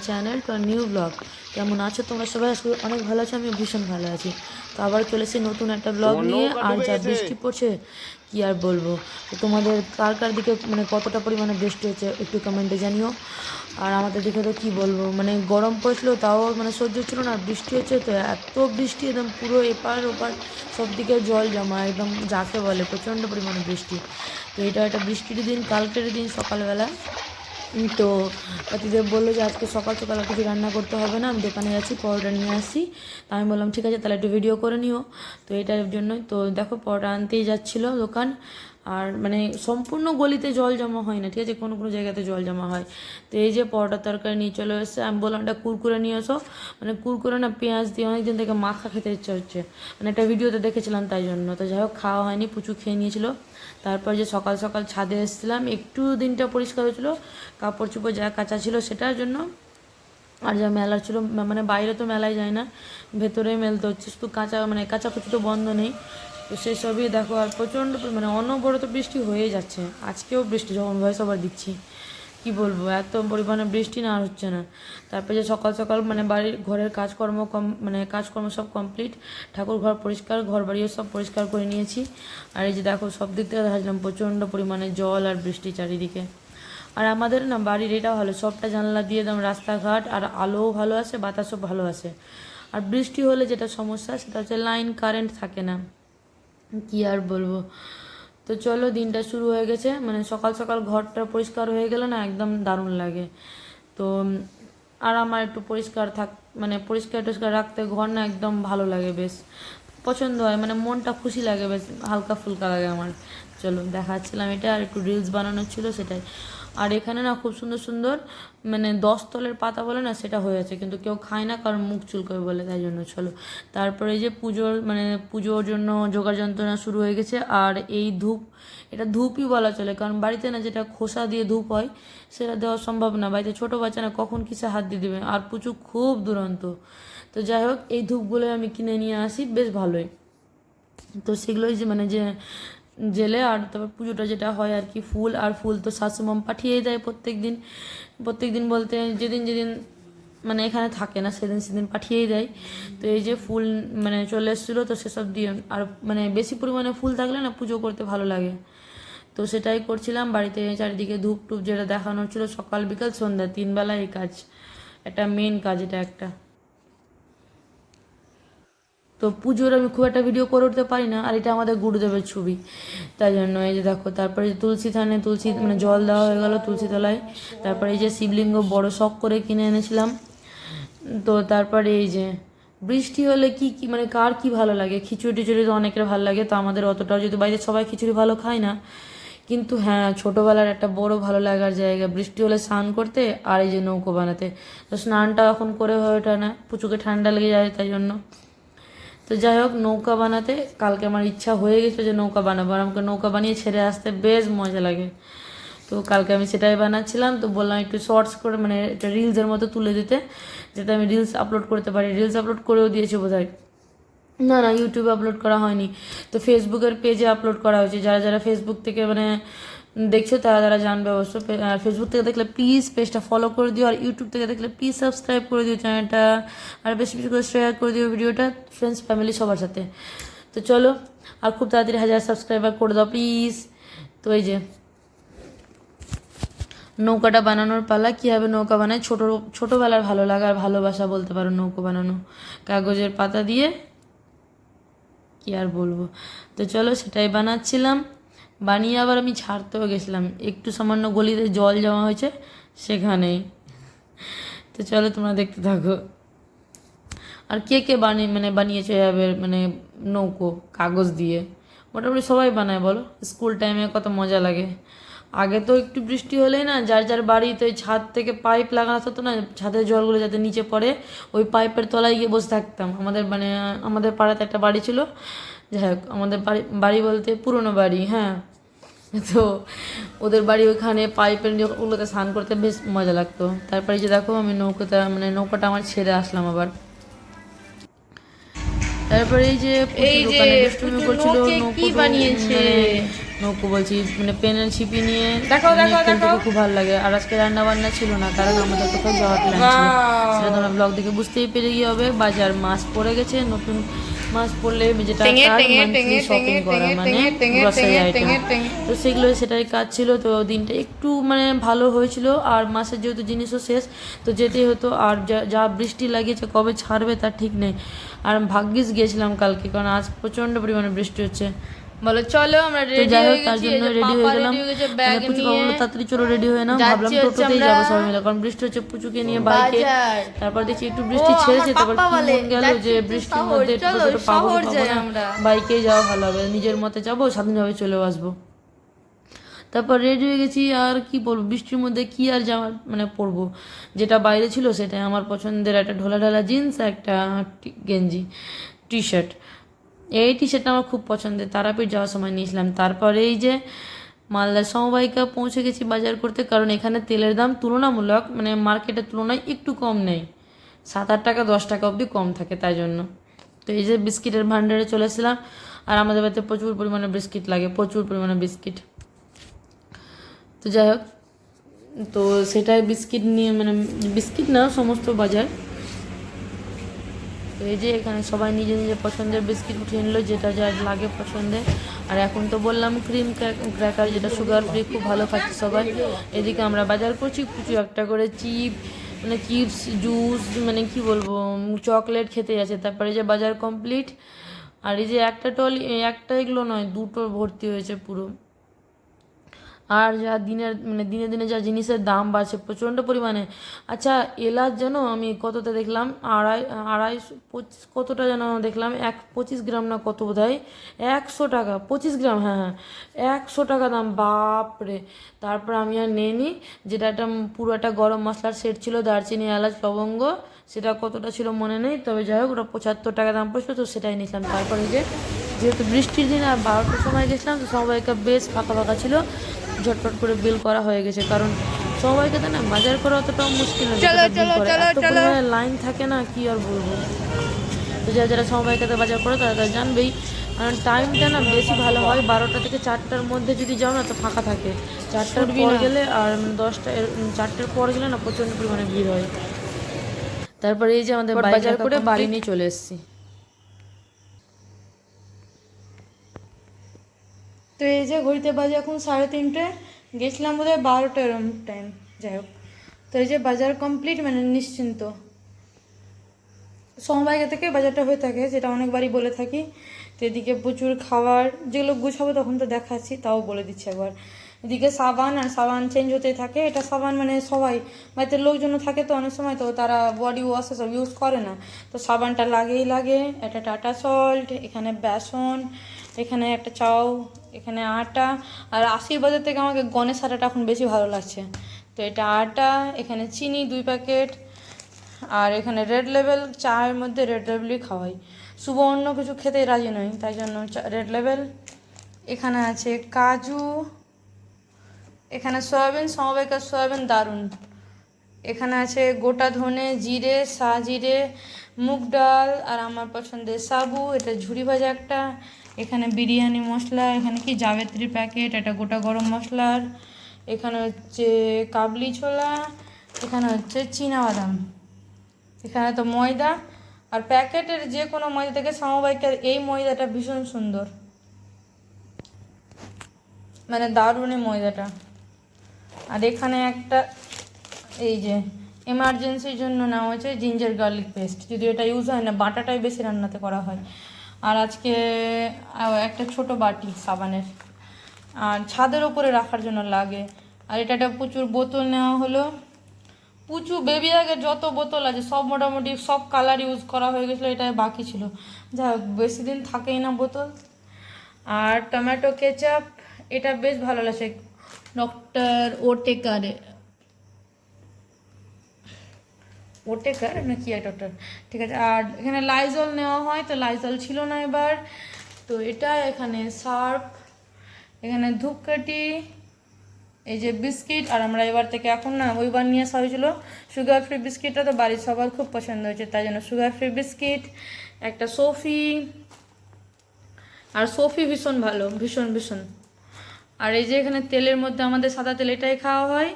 My channel to new blog কেমন আছো তোমরা সবাই? আজকে অনেক ভালো আছো আমি ভীষণ ভালো আছি। তো আবার চলেছি নতুন একটা ব্লগ নিয়ে। আর যা বৃষ্টি পড়ছে কি আর বলব? তো তোমাদের কার কার দিকে মানে কতটা পরিমাণে বৃষ্টি হচ্ছে একটু কমেন্টে জানিও। আর আমাদের দিকে তো কী বলব? মানে গরম পড়ছিল তাও মানে সহ্য ছিল না বৃষ্টি হচ্ছে তো এত বৃষ্টি একদম পুরো এপার ওপার সব দিকে জল জমা একদম যাকে বলে প্রচণ্ড পরিমাণে বৃষ্টি। তো এটা একটা বৃষ্টির দিন কালকের দিন সকালবেলা। তো পাতিদেব বলল যে আজকে সকাল সকাল কিছু রান্না করতে হবে না, আমি দোকানে যাচ্ছি, পরোটা নিয়ে আসি। তা আমি বললাম, ঠিক আছে, তাহলে একটু ভিডিও করে নিও। তো এটার জন্যই, তো দেখো, পরোটা আনতেই যাচ্ছিল দোকান। আর মানে সম্পূর্ণ গলিতে জল জমা হয় না, ঠিক আছে? কোনো কোনো জায়গাতে জল জমা হয়। তো এই যে পরোটার তরকারি নিয়ে চলে এসেছে, আমি বললাম, এটা কুরকুরে নিয়ে এসো। মানে কুরকুরে না পেঁয়াজ দিয়ে অনেকদিন থেকে মাখা খেতে ইচ্ছা হচ্ছে। মানে একটা ভিডিওতে দেখেছিলাম তাই জন্য। তো যাই হোক, খাওয়া হয়নি প্রচুর খেয়ে নিয়েছিল। তারপর যে সকাল সকাল ছাদে এসেছিলাম, একটু দিনটা পরিষ্কার হয়েছিল। কাপড় চোপড় যা কাঁচা ছিল সেটার জন্য। আর যা মেলা ছিল মানে বাইরে তো মেলায় যায় না, ভেতরেই মেলতে হচ্ছে। শুধু কাঁচা মানে কাঁচাকুচি তো বন্ধ নেই। তো সেই সবই দেখো, আর প্রচণ্ড মানে অনবরত বৃষ্টি হয়েই যাচ্ছে। আজকেও বৃষ্টি, যখন ভয়েস ওভার দিচ্ছি। কি বলব, এত পরিমাণে বৃষ্টি না হচ্ছে না। তারপরে যে সকাল সকাল মানে বাড়ির, ঘরের কাজকর্ম কম মানে কাজকর্ম সব কমপ্লিট ঠাকুর ঘর পরিষ্কার, ঘর বাড়িও সব পরিষ্কার করে নিয়েছি। আর এই যে দেখো, সব দিক থেকে দেখাচ্ছিলাম প্রচণ্ড পরিমাণে জল আর বৃষ্টি চারিদিকে। আর আমাদের না বাড়ির এটা ভালো, সবটা জানলা দিয়ে দাম রাস্তাঘাট, আর আলোও ভালো আছে, বাতাসও ভালো আছে। আর বৃষ্টি হলে যেটা সমস্যা, সেটা হচ্ছে লাইন কারেন্ট থাকে না। কি আর বলব? তো চলো, দিনটা শুরু হয়ে গেছে। মানে সকাল সকাল ঘরটা পরিষ্কার হয়ে গেলে না একদম দারুণ লাগে। তো, আর আমার একটু পরিষ্কার থাক মানে পরিষ্কার টরিষ্কার রাখতে ঘর না একদম ভালো লাগে বেশ। পছন্দ হয় মানে মনটা খুশি লাগে বেশ, হালকা ফুলকা লাগে আমার। চলো দেখাচ্ছিলাম এটা আর একটু রিলস বানানোর ছিল সেটাই। আর এখানে না খুব সুন্দর সুন্দর মানে দশ তলের পাতা বলে না সেটা হয়ে আছে, কিন্তু কেউ খায় না, কারণ মুখ চুলকবে বলে, তাই জন্য চলো। তারপরে যে পুজোর মানে পুজোর জন্য যোগার যন্ত্রণা শুরু হয়ে গেছে, আর এই ধূপ, এটা ধূপই বলা চলে, কারণ বাড়িতে না যেটা খোসা দিয়ে ধূপ হয়, সেটা দেওয়া সম্ভব না। বাড়িতে ছোটো বাচ্চা না কখন কিসে হাত দিয়ে দেবে, আর পুচু খুব দুরন্ত। তো যাই হোক, এই ধূপগুলো আমি কিনে নিয়ে আসি, বেশ ভালোই। তো সেগুলোই যে মানে যে জেলে, আর তারপর পুজোটা যেটা হয় আর কি, ফুল, আর ফুল তো শাশুমাম পাঠিয়ে দেয় প্রত্যেক দিন প্রত্যেক দিন বলতে যেদিন যেদিন মানে এখানে থাকে না, সেদিন সেদিন পাঠিয়েই দেয়। তো এই যে ফুল মানে চলে এসেছিল, তো সেসব দিয়ে আর মানে বেশি পরিমাণে ফুল থাকলে না পুজো করতে ভালো লাগে। তো সেটাই করছিলাম, বাড়িতে চারিদিকে ধূপ টুপ যেটা দেখানোর ছিল সকাল বিকাল সন্ধ্যা তিন বেলা এই কাজ। একটা মেন কাজ এটা একটা। তো পুজোর আমি খুব একটা ভিডিও করে উঠতে পারি না, আর এটা আমাদের গুরুদেবের ছবি। তাই জন্য এই যে দেখো, তারপরে যে তুলসী থানে তুলসী মানে জল দেওয়া হয়ে গেল তুলসী তলায়। তারপরে এই যে শিবলিঙ্গ বড় শখ করে কিনে এনেছিলাম। তো তারপরে এই যে বৃষ্টি হলে কি কি মানে কার কি ভালো লাগে? খিচুড়ি টিচুড়ি তো অনেকের ভালো লাগে, তো আমাদের অতটাও যদি বাড়িতে সবাই খিচুড়ি ভালো খায় না, কিন্তু হ্যাঁ ছোটোবেলার একটা বড় ভালো লাগার জায়গা, বৃষ্টি হলে স্নান করতে আর এই যে নৌকো বানাতে। তো স্নানটা এখন করে হয়ে ওঠে না, পুচুকে ঠান্ডা লেগে যায় তাই জন্য। তো যাই হোক, নৌকা বানাতে কালকে আমার ইচ্ছা হয়ে গেছে যে নৌকা বানাবো আর আমাকে নৌকা বানিয়ে ছেড়ে আসতে বেশ মজা লাগে। তো কালকে আমি সেটাই বানাচ্ছিলাম, তো বললাম একটু শর্টস করে মানে এটা রিলসের মতো তুলে দিতে, যাতে আমি রিলস আপলোড করতে পারি। রিলস আপলোড করেও দিয়েছি বোধহয়। না না ইউটিউবে আপলোড করা হয়নি। তো ফেসবুকের পেজে আপলোড করা হয়েছে। যারা যারা ফেসবুক থেকে মানে দেখছ, তারা তারা জানবে অবশ্য। আর ফেসবুক থেকে দেখলে প্লিজ পেজটা ফলো করে দিও আর ইউটিউব থেকে দেখলে প্লিজ সাবস্ক্রাইব করে দিও চ্যানেলটা আর বেশি বেশি করে শেয়ার করে দিও ভিডিওটা ফ্রেন্ডস ফ্যামিলি সবার সাথে। তো চলো, আর খুব তাড়াতাড়ি হাজার সাবস্ক্রাইবার করে দাও প্লিজ তো এই যে, নৌকাটা বানানোর পালা। কীভাবে নৌকা বানায়? ছোটো, ছোটোবেলার ভালো লাগা আর ভালোবাসা বলতে পারো নৌকো বানানো। কাগজের পাতা দিয়ে, কি আর বলব? তো চলো, সেটাই বানাচ্ছিলাম। বানিয়ে আবার আমি ছাড়তেও গেছিলাম। একটু সামান্য গলিতে জল জমা হয়েছে সেখানেই। তো চলো তোমরা দেখতে থাকো। আর কে কে বানিয়ে মানে বানিয়েছে এভাবে মানে নৌকো, কাগজ দিয়ে? মোটামুটি সবাই বানায়, বলো? স্কুল টাইমে কত মজা লাগে। আগে তো একটু বৃষ্টি হলেই না, যার যার বাড়িতে ওই ছাদ থেকে পাইপ লাগানো থাকতো না, ছাদের জলগুলো যাতে নিচে পড়ে, ওই পাইপের তলায় গিয়ে বসে থাকতাম। আমাদের মানে আমাদের পাড়াতে একটা বাড়ি ছিল। যাই হোক, আমাদের বাড়ি বাড়ি বলতে পুরনো বাড়ি হ্যাঁ। তো ওদের বাড়ি ওইখানে পাইপের ওগুলোতে স্নান করতে বেশ মজা লাগতো। তারপরে যে দেখো আমি নৌকোতে মানে নৌকাটা আমার ছেড়ে আসলাম আবার। তারপরে এই যে এই যে দুষ্টুমি করছিল নৌকো কি বানিয়েছে? মানে নৌকো বলছি মানে পেনের ছিপি নিয়ে নিয়ে দেখাও, খেলতে খুব ভালো লাগে। আর আজকে রান্না বান্না ছিল না কারণ আমাদের কোথাও যাওয়ার প্ল্যান ছিল সেটা তোমরা ব্লগ দেখে বুঝতেই পেরে গিয়ে হবে। বাজার মাছ পড়ে গেছে নতুন মাছ পড়লে যেটা শপিং করা মানে গ্রসারি আইটেম টেঙে, টেঙে। তো সেগুলো সেটাই কাজ ছিল তো দিনটা একটু মানে ভালো হয়েছিল আর মাসের যেহেতু জিনিসও শেষ তো যেতেই হতো আর যা- যা বৃষ্টি লাগিয়েছে কবে ছাড়বে তা ঠিক নেই। আর ভাগ্যিস গিয়েছিলাম কালকে কারণ আজ প্রচণ্ড পরিমাণে বৃষ্টি হচ্ছে। বলো চলো আমরা রেডি হয়ে তার গেছি জন্য রেডি হয়ে গেলাম। ব্যাগ নিয়ে তাড়াতাড়ি চলো রেডি হয়ে নাও। ভাবলাম টোটোতেই যাব সবাই মিলে কারণ বৃষ্টি হচ্ছে পুচুকে নিয়ে বাইকে। তারপর দেখছি একটু বৃষ্টি ছেড়েছে তারপর কি গেল যে বৃষ্টির মধ্যে চলো, পাবো আমরা। বাইকেই যাওয়া ভালো হবে নিজের মতে যাব স্বাধীনভাবে চলে আসব। তারপর রেডি হয়ে গেছি আর কি বলব বৃষ্টির মধ্যে কি আর জামা মানে পরবো? যেটা বাইরে ছিল সেটাই আমার পছন্দের একটা ঢোলা ঢালা জিন্স একটা গেঞ্জি টি শার্ট এই টি শার্টটা আমার খুব পছন্দের। তারাপীঠ যাওয়ার সময় নিয়েছিলাম। তারপরে এই যে মালদার সমবায়িকা পৌঁছে গেছি বাজার করতে, কারণ এখানে তেলের দাম তুলনামূলক মানে মার্কেটের তুলনায় একটু কম নেই। সাত আট টাকা, দশ টাকা অবধি কম থাকে তাই জন্য। তো এই যে বিস্কিটের ভান্ডারে চলে এসেছিলাম আর আমাদের বাড়িতে প্রচুর পরিমাণে বিস্কিট লাগে, প্রচুর পরিমাণে বিস্কিট। তো যাই হোক, তো সেটাই বিস্কিট নিয়ে মানে বিস্কিট না, সমস্ত বাজার। এই যে এখানে সবাই নিজে নিজে পছন্দের বিস্কিট উঠিয়ে নিল, যেটা যার লাগে পছন্দের আর এখন তো বললাম ক্রিম ক্র্যাকার যেটা সুগার ফ্রি খুব ভালো খাচ্ছে সবাই। এদিকে আমরা বাজার করছি, কিছু একটা করে চিপ মানে চিপস জুস মানে কি বলব চকলেট খেতে যাচ্ছে তারপরে যে বাজার কমপ্লিট আর এই যে একটা টলি একটা এগুলো নয়, দুটো ভর্তি হয়েছে পুরো। আর যা দিনের মানে দিনে দিনে যা জিনিসের দাম বাড়ছে প্রচণ্ড পরিমাণে। আচ্ছা এলাচ যেন আমি কতটা দেখলাম? আড়াই আড়াইশো পঁচিশ, কতটা যেন দেখলাম? এক, পঁচিশ গ্রাম না কত বোধ হয় একশো টাকা, পঁচিশ গ্রাম হ্যাঁ হ্যাঁ। একশো টাকা দাম, বাপরে। তারপর আমি আর নিয়ে নিই যেটা একটা পুরো একটা গরম মশলার সেট ছিল, দারচিনি, এলাচ, লবঙ্গ। সেটা কতটা ছিল মনে নেই, তবে যাই হোক, ওটা পঁচাত্তর টাকা দাম পড়ছিল, তো সেটাই নিয়েছিলাম। তারপরে যে, যেহেতু বৃষ্টির দিন আর বারোটার সময় গেছিলাম, তো সবাইকে বেশ ফাঁকা ফাঁকা ছিল। ঝটপট করে বিল করা হয়ে গেছে। কারণ সবাইকে তো না বাজার করা অতটাও মুশকিল লাইন থাকে না কি আর বলব? তো যারা যারা সবাইকে বাজার করে তারা তারা জানবেই। কারণ টাইমটা না বেশি ভালো হয় বারোটা থেকে চারটার মধ্যে যদি যাও না তো ফাঁকা থাকে। চারটার পর গেলে আর দশটা চারটার পর গেলে না প্রচণ্ড পরিমাণে ভিড় হয়। তারপরে এই যে আমাদের বাজার করে বাড়ি নিয়ে চলে এসেছি। তো এই যে ঘড়িতে বাজে এখন সাড়ে তিনটে, গেছিলাম বোধ হয় বারোটা এরম টাইম যাই হোক। তো এই যে বাজার কমপ্লিট মানে নিশ্চিন্ত। সমবাইকা থেকে বাজারটা হয়ে থাকে, যেটা অনেকবারই বলে থাকি। তো এদিকে প্রচুর খাবার, যেগুলো গুছাবো তখন তো দেখাচ্ছি, তাও বলে দিচ্ছি একবার। এদিকে সাবান আর সাবান চেঞ্জ হতে থাকে। এটা সাবান মানে সবাই বাড়িতে লোকজন থাকে তো অনেক সময় তো তারা বডি ওয়াশ সব ইউজ করে না। তো সাবানটা লাগেই লাগে, একটা টাটা সল্ট এখানে বেসন এখানে একটা চাউ, এখানে আটা, আর আশীর্বাদের থেকে আমাকে গণেশ আটাটা এখন বেশি ভালো লাগছে। তো এটা আটা, এখানে চিনি দুই প্যাকেট, আর এখানে রেড লেভেল চায়ের মধ্যে রেড লেভেলই খাওয়াই। শুভ অন্য কিছু খেতে রাজি নয় তাই জন্য রেড লেভেল এখানে আছে কাজু, এখানে সয়াবিন সমবাইকার সয়াবিন, দারুণ। এখানে আছে গোটা ধনে, জিরে, সা জিরে, মুগ ডাল, আর আমার পছন্দের সাবু, এটা ঝুরি ভাজা একটা। এখানে বিরিয়ানি মশলা, এখানে কি জাবেত্রীর প্যাকেট, এটা গোটা গরম মশলার, এখানে হচ্ছে কাবলি ছোলা, এখানে হচ্ছে বাদাম এখানে তো ময়দা, আর প্যাকেটের যে কোনো ময়দা থেকে সমবায়িকার এই ময়দাটা ভীষণ সুন্দর। মানে দারুণ ময়দাটা। আর এখানে একটা এই যে এমার্জেন্সির জন্য নেওয়া হয়েছে জিঞ্জার গার্লিক পেস্ট যদি এটা ইউজ হয় না, বাটাটাই বেশি রান্নাতে করা হয়। আর আজকে একটা ছোট বাটি সাবানের। আর ছাদের ওপরে রাখার জন্য লাগে। আর এটা একটা প্রচুর বোতল নেওয়া হলো। পুচু বেবি আগে যত বোতল আছে, সব মোটামুটি সব কালার ইউজ করা হয়ে গেছিল, এটাই বাকি ছিল। হোক, বেশি দিন থাকেই না বোতল। আর টমেটো কেচাপ, এটা বেশ ভালো লাগছে। ডক্টর ওটেকারে ওটেকার, না কি এক ডক্টর ঠিক আছে, আর এখানে লাইজল নেওয়া হয়, তো লাইজল ছিল না এবার। তো এটা এখানে সার্ফ এখানে ধূপকাঠি, এই যে বিস্কিট, আর আমরা এবার থেকে এখন না ওইবার নিয়ে আসা হয়েছিল। সুগার ফ্রি বিস্কিটটা তো বাড়ির সবার খুব পছন্দ হয়েছে, তাই জন্য সুগার ফ্রি বিস্কিট একটা সফি আর সফি ভীষণ ভালো, ভীষণ ভীষণ। আর এই যে এখানে তেলের মধ্যে আমাদের সাদা তেল এটাই খাওয়া হয়।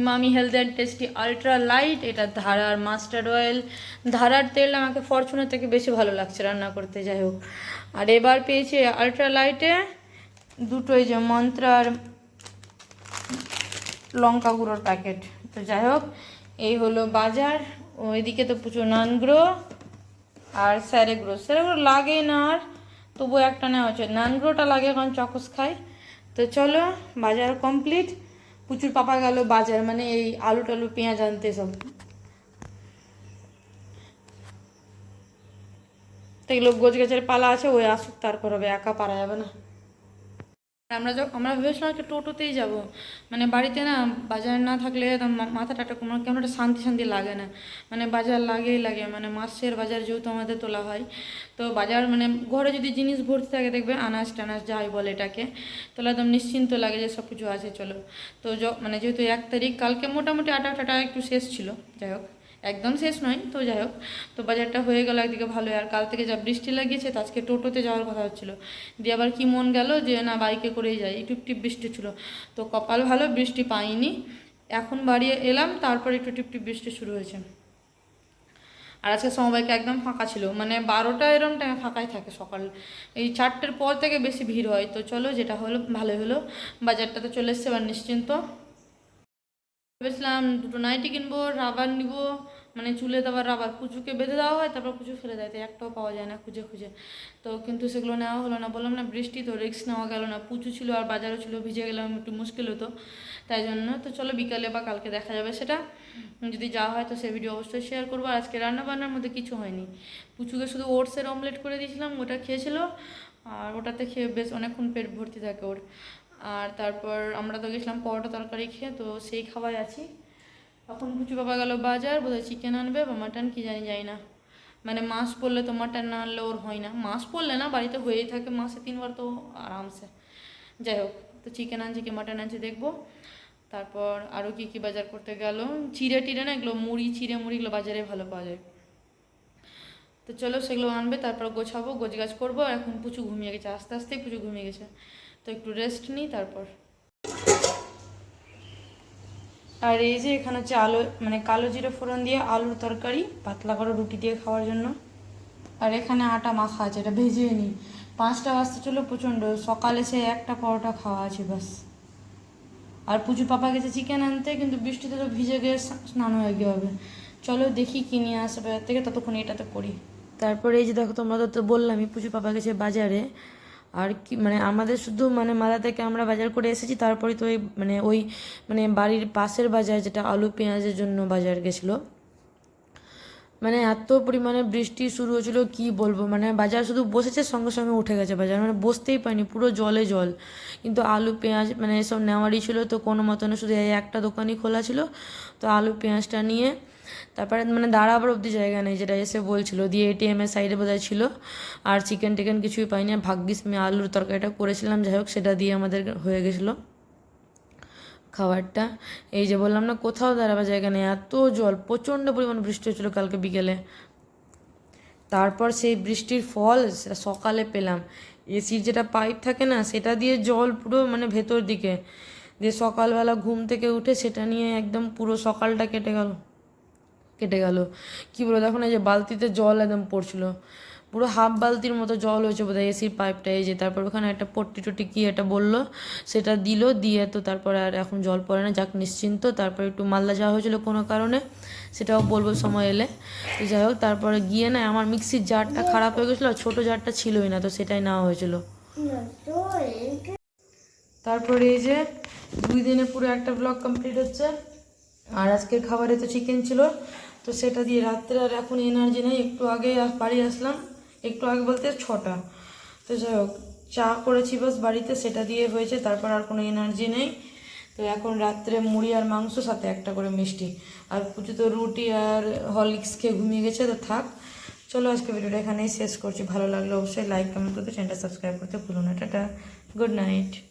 Emami health and tasty ultra light, এটা ধারার মাস্টার্ড অয়েল। ধারার তেল আমাকে ফরচুনের থেকে বেশি ভালো লাগছে রান্না করতে, যাই হোক। আর এবার পেয়েছি আলট্রা লাইটে দুটোই যে মন্ত্রার লঙ্কা গুঁড়োর প্যাকেট। তো যাই হোক, এই হলো বাজার। ওইদিকে তো প্রচুর নানগ্রো আর স্যারেগ্রো স্যারেগ্রো লাগে না আর তবু একটা নেওয়া হচ্ছে নানগ্রোটা লাগে, কারণ চকস খাই। তো চলো, বাজার কমপ্লিট। প্রচুর পাপা গেল বাজার মানে এই আলু টালু, পেঁয়াজ আনতে সব। তো এগুলো গোছ গাছের পালা আছে, ওই আসুক, তারপর হবে, একা পারা যাবে না। আমরা যখন, আমরা ভেবেছিলাম একটা টোটোতেই যাব। মানে বাড়িতে না, বাজার না থাকলে মাথাটা একটা কেমন কেমন একটা শান্তি শান্তি লাগে না। মানে বাজার লাগেই লাগে মানে মাসের বাজার যেহেতু আমাদের তোলা হয়। তো বাজার মানে ঘরে যদি জিনিস ভর্তি থাকে, দেখবে আনাজ টানাজ যাই বলে এটাকে, তাহলে একদম নিশ্চিন্ত লাগে যে সব কিছু আছে, চলো। তো মানে যেহেতু এক তারিখ, কালকে মোটামুটি আটা টাটা একটু শেষ ছিল, যাই হোক। একদম শেষ নয়, তো যাই হোক। তো বাজারটা হয়ে গেল একদিকে ভালোই, আর কাল থেকে যা বৃষ্টি লাগিয়েছে, তো আজকে টোটোতে যাওয়ার কথা হচ্ছিল দিয়ে আবার কি মন গেল যে, না, বাইকে করেই যাই। টিপ টিপ বৃষ্টি ছিল। তো কপাল ভালো, বৃষ্টি পাইনি। এখন বাড়ি এলাম, তারপর একটু টিপ টিপ বৃষ্টি শুরু হয়েছে। আর আজকে সমবায়কে একদম ফাঁকা ছিল। মানে বারোটা এরম টাইমে ফাঁকাই থাকে সকাল। এই চারটের পর থেকে বেশি ভিড় হয়। তো চলো, যেটা হলো ভালো হলো। বাজারটা তো চলে এসছে, এবার নিশ্চিন্ত। ভেবেছিলাম দুটো নাইটি কিনবো, রাবার নিব মানে চুলে দেওয়ার রাবার। কুচুকে বেঁধে দেওয়া হয়, তারপর পুচু ফেলে দেয় তো একটাও পাওয়া যায় না খুঁজে খুঁজে। তো কিন্তু সেগুলো নেওয়া হলো না, বললাম না বৃষ্টি তো রিস্ক নেওয়া গেল না, পুচু ছিল আর বাজারও ছিল, ভিজে গেলাম, একটু মুশকিল হতো, তাই জন্য। তো চলো বিকালে বা কালকে দেখা যাবে সেটা। যদি যাওয়া হয় তো সে ভিডিও অবশ্যই শেয়ার করব। আর আজকে রান্না বান্নার মধ্যে কিছু হয়নি। পুচুকে শুধু ওটসের অমলেট করে দিয়েছিলাম, ওটা খেয়েছিল, আর ওটাতে খেয়ে বেশ অনেকক্ষণ পেট ভর্তি থাকে ওর। আর তারপর আমরা তো গেছিলাম পরোটা তরকারি খেয়ে, তো সেই খাওয়াই আছি। এখন পুচু বাবা গেল বাজার, বোধহয় চিকেন আনবে বা মাটন কি জানি যাই না। মানে মাছ পড়লে তো মাটন না আনলে ওর হয় না। মাছ পড়লে না, বাড়িতে হয়েই থাকে, মাসে তিনবার তো আরামসে। যাই হোক, তো চিকেন আনছে কি মাটন আনছে দেখব। তারপর আরও কি কি বাজার করতে গেল? চিড়ে টিড়ে না এগুলো, মুড়ি, চিড়ে মুড়িগুলো বাজারে ভালো পাওয়া যায়। তো চলো সেগুলো আনবে, তারপর গোছাবো গোছ গাছ করব, আর এখন পুচু ঘুমিয়ে গেছে, আস্তে আস্তে পুচু ঘুমিয়ে গেছে। তো একটু রেস্ট নিই তারপর। আর এই যে এখানে হচ্ছে আলু মানে কালো জিরে ফোড়ন দিয়ে আলুর তরকারি, পাতলা করে রুটি দিয়ে খাওয়ার জন্য। আর এখানে আটা মাখা আছে, এটা ভেজিয়ে নিই পাঁচটা বাজতে চলো প্রচণ্ড, সকালে সে একটা পরোটা খাওয়া আছে বাস আর পুজো পাপা গেছে চিকেন আনতে, কিন্তু বৃষ্টিতে তো ভিজে গিয়ে স্নান হয়ে গিয়ে হবে। চলো দেখি কি নিয়ে আসে বাজার থেকে, ততক্ষণ এটা তো করি। তারপরে এই যে দেখো, তোমরা তো বললামই, পুজো পাপা গেছে বাজারে। আর কি মানে আমাদের শুধু মানে মালদা থেকে আমরা বাজার করে এসেছি, তারপরে তো ওই মানে ওই মানে বাড়ির পাশের বাজার যেটা আলু পেঁয়াজের জন্য বাজার গেছিল। মানে এত পরিমাণে বৃষ্টি শুরু হয়েছিল, কি বলব? মানে বাজার শুধু বসেছে, সঙ্গে সঙ্গে উঠে গেছে বাজার মানে বসতেই পারিনি, পুরো জলে জল। কিন্তু আলু পেঁয়াজ মানে এসব নেওয়ারই ছিল, তো কোনো মতনে শুধু একটা দোকানই খোলা ছিল। তো আলু পেঁয়াজটা নিয়ে তারপরে মানে দাঁড়াবার অবধি জায়গা নেই, যেটা এসে বলছিল। দিয়ে এটিএমের সাইডে বোধহয় ছিল। আর চিকেন টিকেন কিছুই পাইনি। আর ভাগ্যিস আমি আলুর তরকারিটা করেছিলাম। যাই হোক, সেটা দিয়ে আমাদের হয়ে গেছিল খাবারটা। এই যে বললাম না, কোথাও দাঁড়াবার জায়গা নেই। এত জল, প্রচণ্ড পরিমাণ বৃষ্টি হচ্ছিল কালকে বিকেলে। তারপর সেই বৃষ্টির ফল সেটা সকালে পেলাম। এসির যেটা পাইপ থাকে না, সেটা দিয়ে জল পুরো মানে ভেতর দিকে। দিয়ে সকালবেলা ঘুম থেকে উঠে সেটা নিয়ে একদম পুরো সকালটা কেটে গেল। কেটে গেল। কী বলব, দেখো না এই যে বালতিতে জল একদম পড়ছিল। পুরো হাফ বালতির মতো জল হয়েছে বোধহয় এসির পাইপটা এই যে তারপর ওখানে একটা পট্টি টট্টি কি এটা বলল, সেটা দিল, দিয়ে তো তারপরে আর এখন জল পড়ে না, যাক নিশ্চিন্ত। তারপরে একটু মালদা যাওয়া হয়েছিল কোনো কারণে, সেটাও বলব সময় এলে। তো যাই হোক, তারপরে গিয়ে না আমার মিক্সির জারটা খারাপ হয়ে গেছিল আর ছোটো জারটা ছিলই না, তো সেটাই নেওয়া হয়েছিল। তারপরে এই যে দুই দিনে পুরো একটা ব্লগ কমপ্লিট হচ্ছে। আর আজকের খাবারে তো চিকেন ছিল। তো সেটা দিয়ে রাত্রে আর এখন এনার্জি নেই, একটু আগে আস- বাড়ি আসলাম, একটু আগে বলতে ছটা। তো যাই হোক, চা করেছি বাস বাড়িতে, সেটা দিয়ে হয়েছে, তারপর আর কোনো এনার্জি নেই। তো এখন রাত্রে মুড়ি আর মাংস, সাথে একটা করে মিষ্টি। আর পুজো তো রুটি আর হরলিক্স খেয়ে ঘুমিয়ে গেছে, তো থাক। চলো আজকে ভিডিওটা এখানেই শেষ করছি। ভালো লাগলে অবশ্যই লাইক কমেন্ট করতে চ্যানেলটা সাবস্ক্রাইব করতে ভুলো না। Tata good night